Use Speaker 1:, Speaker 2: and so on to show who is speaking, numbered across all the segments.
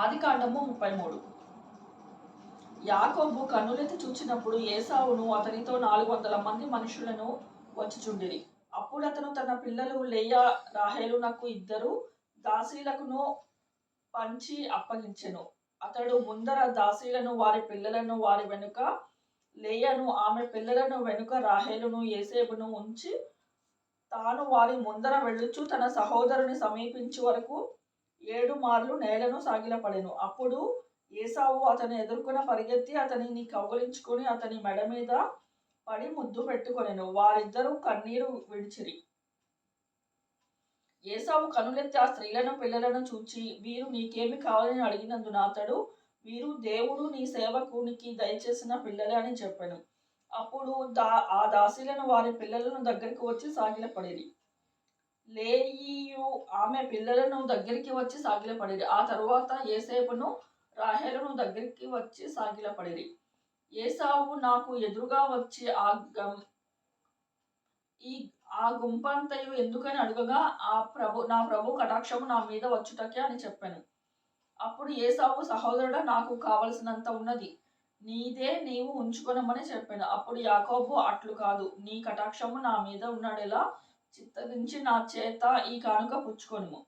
Speaker 1: కాండము ముప్పై మూడు యాకోబు కన్నులెత్తి చూచినప్పుడు ఏసావును అతనితో నాలుగు వందల మంది మనుషులను వచ్చిచుండిరి. అప్పుడు అతను తన పిల్లలు లేయా రాహేలునకు ఇద్దరు దాసీలకును పంచి అప్పగించెను. అతడు ముందర దాసీలను వారి పిల్లలను వారి వెనుక లేయను ఆమె పిల్లలను వెనుక రాహేలును ఏసేబును ఉంచి తాను వారి ముందర వెళ్ళుచు తన సహోదరుని సమీపించు వరకు ఏడు మార్లు నేలను సాగిలపడెను. అప్పుడు ఏసావు అతను ఎదుర్కొన పరిగెత్తి అతనిని కౌగలించుకొని అతని మెడ మీద పడి ముద్దు పెట్టుకొనెను. వారిద్దరూ కన్నీరు విడిచిరి. ఏసావు కనులెత్తి ఆ స్త్రీలను పిల్లలను చూచి వీరు నీకేమి కావాలని అడిగినందున అతడు వీరు దేవుడు నీ సేవకునికి దయచేసిన పిల్లలే అని చెప్పాను. అప్పుడు దా ఆ దాసీలను వారి పిల్లలను దగ్గరికి వచ్చి సాగిలపడేది లేయియు ఆమె పిల్లలను దగ్గరికి వచ్చి సాగిలపడిరి. ఆ తరువాత ఏసేపును రాహేలను దగ్గరికి వచ్చి సాగిలపడిరి. ఏసావు నాకు ఎదురుగా వచ్చి ఆ గం ఈ ఆ గుంపంతయు ఎందుకని అడుగగా ఆ ప్రభు నా ప్రభు కటాక్షము నా మీద వచ్చుటకే అని చెప్పాను. అప్పుడు ఏసావు సహోదరుడా నాకు కావలసినంత ఉన్నది. నీదే నీవు ఉంచుకొనమని చెప్పాను. అప్పుడు యాకోబు అట్లు కాదు నీ కటాక్షము నా మీద ఉన్నాడెలా చిత్తగించి నా చేత ఈ కానుక పుచ్చుకొనుము.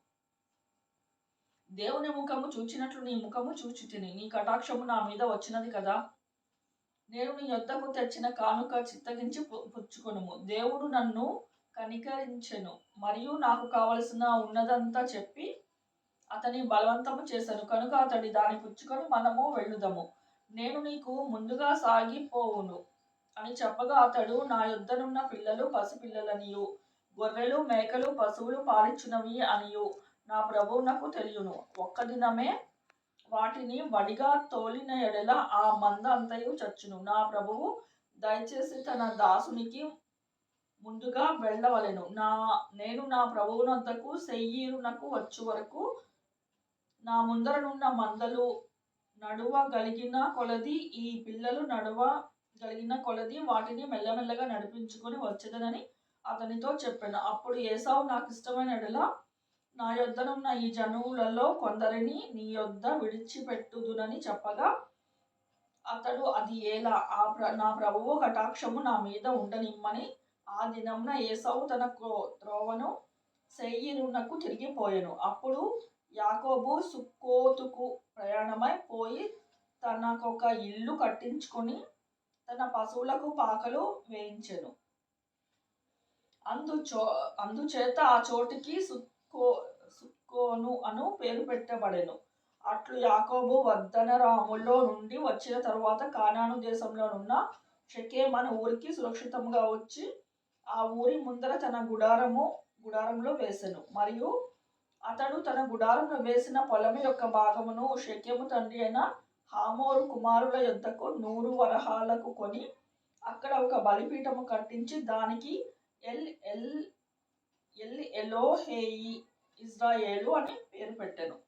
Speaker 1: దేవుని ముఖము చూచినట్లు నీ ముఖము చూచుతిని. నీ కటాక్షము నా మీద వచ్చినది కదా. నేను నీ యొద్దకు తెచ్చిన కానుక చిత్తగించి పు- పుచ్చుకొనుము. దేవుడు నన్ను కనికరించెను మరియు నాకు కావలసిన ఉన్నదంతా చెప్పి అతని బలవంతము చేశాను. కనుక అతడి దాని పుచ్చుకొని మనము వెళ్ళుదము. నేను నీకు ముందుగా సాగిపోవును అని చెప్పగా అతడు నా యొద్దనున్న పిల్లలు పసిపిల్లలనియు గొర్రెలు మేకలు పశువులు పాలిచ్చునవి అనియు. నా ప్రభువునకు తెలియను. ఒక్క దినమే వాటిని వడిగా తోలిన ఎడల ఆ మంద అంతయు చచ్చును. నా ప్రభువు దయచేసి తన దాసునికి ముందుగా వెళ్ళవలెను. నా నేను నా ప్రభువునొద్దకు సెయ్యీరునకు వచ్చు వరకు నా ముందరనున్న మందలు నడువగలిగిన కొలది ఈ పిల్లలు నడవగలిగిన కొలది వాటిని మెల్లమెల్లగా నడిపించుకొని వచ్చేదనని అతనితో చెప్పాను. అప్పుడు ఏసావు నాకు ఇష్టమైన ఎడల నా యొద్దనున్న ఈ జనువులలో కొందరిని నీ యొద్ద విడిచిపెట్టుదునని చెప్పగా అతడు అది ఎలా? ఆ ప్ర నా ప్రభువు కటాక్షము నా మీద ఉండనిమ్మని ఆ దినంన ఏసావు తన క్రో- త్రోవను సెయ్యిరునకు తిరిగిపోయాను అప్పుడు యాకోబు సుక్కోతుకు ప్రయాణమై పోయి తనకొక ఇల్లు కట్టించుకొని తన పశువులకు పాకలు వేయించెను. అందు చో అందుచేత ఆ చోటికి సుక్కో సుక్కోను అను పేరు పెట్టబడెను. అట్లు యాకోబు వర్ధనరాముల్లో నుండి వచ్చిన తరువాత కానాను దేశంలోనున్న షకేమ్ అనే ఊరికి సురక్షితంగా వచ్చి ఆ ఊరి ముందర తన గుడారము గుడారంలో వేసెను. మరియు అతడు తన గుడారంలో వేసిన పొలం యొక్క భాగమును షెకెము తండ్రి అయిన హామోరు కుమారుల యొద్దకు నూరు వరహాలకు కొని అక్కడ ఒక బలిపీఠము కట్టించి దానికి ఎల్ ఎల్ ఎల్ ఎలోహేయి ఇజ్రాయేలు అని పేరు పెట్టాను.